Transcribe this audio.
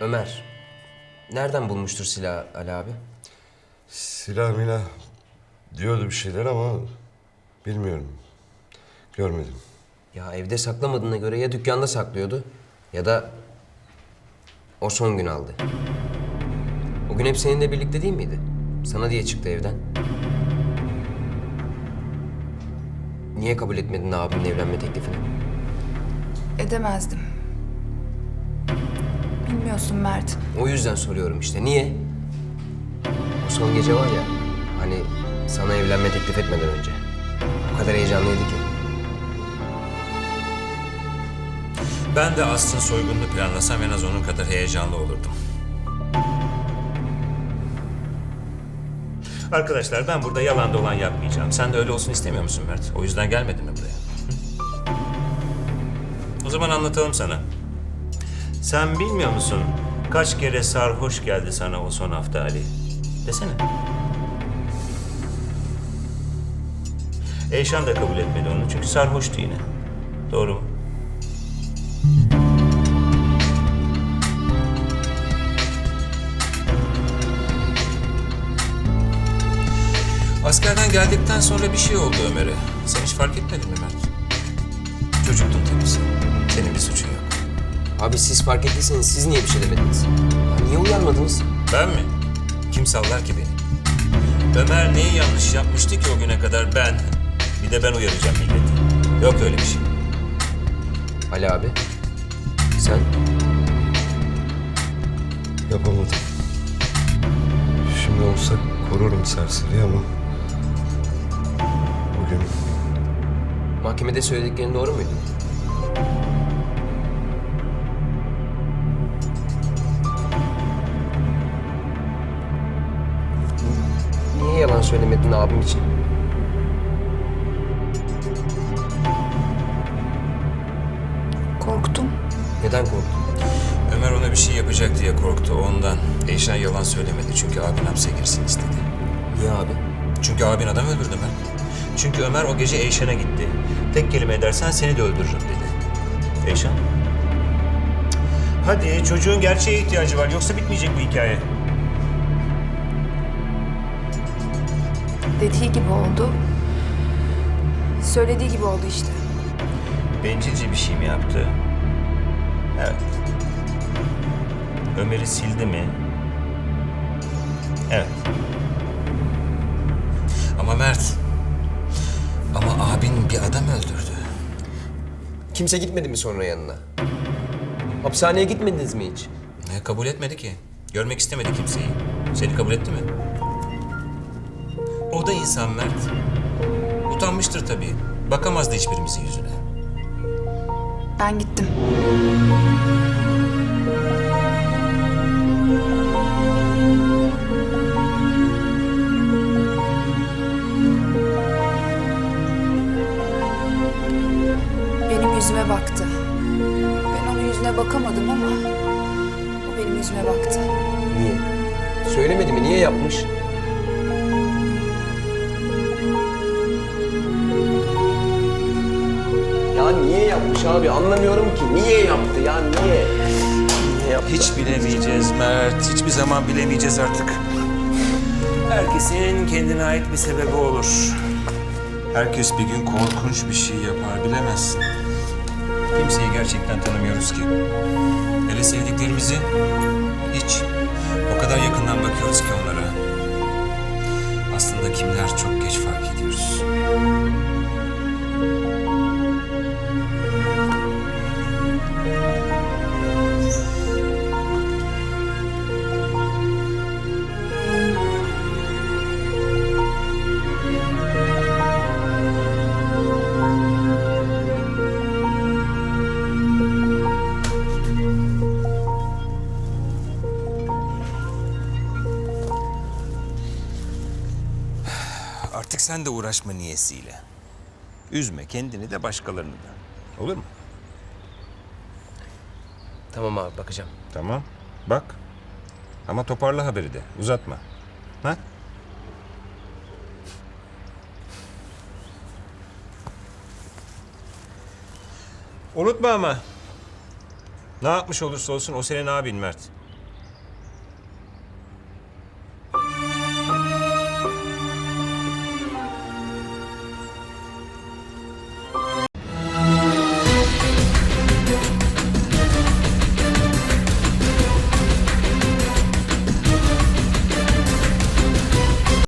Ömer, nereden bulmuştur silah Ali abi? Silah milah diyordu bir şeyler ama bilmiyorum. Görmedim. Ya evde saklamadığına göre ya dükkanda saklıyordu ya da o son gün aldı. O gün hep seninle birlikte değil miydi? Sana diye çıktı evden. Niye kabul etmedin abimin evlenme teklifini? Edemezdim. Bilmiyorsun Mert. O yüzden soruyorum işte. Niye? O son gece var ya, hani sana evlenme teklif etmeden önce. O kadar heyecanlıydı ki. Ben de Aslı'nın soygununu planlasam en az onun kadar heyecanlı olurdum. Arkadaşlar ben burada yalan dolan yapmayacağım. Sen de öyle olsun istemiyor musun Mert? O yüzden gelmedin mi buraya? Hı? O zaman anlatalım sana. Sen bilmiyor musun kaç kere sarhoş geldi sana o son hafta Ali? Desene. Eyşan da kabul etmedi onu çünkü sarhoştu yine. Doğru mu? Askerden geldikten sonra bir şey oldu Ömer'e. Sen hiç fark etmedin mi Mert? Çocuktun tabii sen. Senin bir suçun yok. Abi siz fark ettiyseniz siz niye bir şey demediniz? Ya niye uyarmadınız? Ben mi? Kim sallar ki beni? Ömer neyi yanlış yapmıştı ki o güne kadar ben? Bir de ben uyaracağım milleti. Yok öyle bir şey. Ali abi, sen Yapamadım. Şimdi olsa korurum serseri ama bugün mahkemede söylediklerin doğru muydu? Söylemedin abim için? Korktum. Neden korktun? Ömer ona bir şey yapacak diye korktu ondan. Eyşan yalan söylemedi çünkü abin hapse girsin istedi. Niye abi? Çünkü abin adam öldürdü Ömer. Çünkü Ömer o gece Eyşan'a gitti. Tek kelime edersen seni de öldürürüm dedi. Eyşan? Hadi çocuğun gerçeğe ihtiyacı var yoksa bitmeyecek bu hikaye. Dediği gibi oldu. Söylediği gibi oldu işte. Bencilce bir şey mi yaptı? Evet. Ömer'i sildi mi? Evet. Ama Mert. Ama abin bir adam öldürdü. Kimse gitmedi mi sonra yanına? Hapishaneye gitmediniz mi hiç? Ne kabul etmedi ki. Görmek istemedi kimseyi. Seni kabul etti mi? O da insan Mert. Utanmıştır tabii. Bakamazdı hiçbirimizin yüzüne. Ben gittim. Benim yüzüme baktı. Ben onun yüzüne bakamadım ama o benim yüzüme baktı. Niye? Söylemedi mi? Niye yapmış? Niye yapmış abi? Anlamıyorum ki. Niye yaptı ya? Niye? Niye yaptı? Hiç bilemeyeceğiz Mert. Hiçbir zaman bilemeyeceğiz artık. Herkesin kendine ait bir sebebi olur. Herkes bir gün korkunç bir şey yapar bilemezsin. Kimseyi gerçekten tanımıyoruz ki. Hele sevdiklerimizi hiç. O kadar yakından bakıyoruz ki onlara. Aslında kimler çok geç fark ediyoruz. Artık sen de uğraşma niyesiyle. Üzme kendini de başkalarını da. Olur mu? Tamam abi bakacağım. Tamam. Bak. Ama toparla haberi de. Uzatma. Ha? Unutma ama. Ne yapmış olursa olsun o senin abin Mert.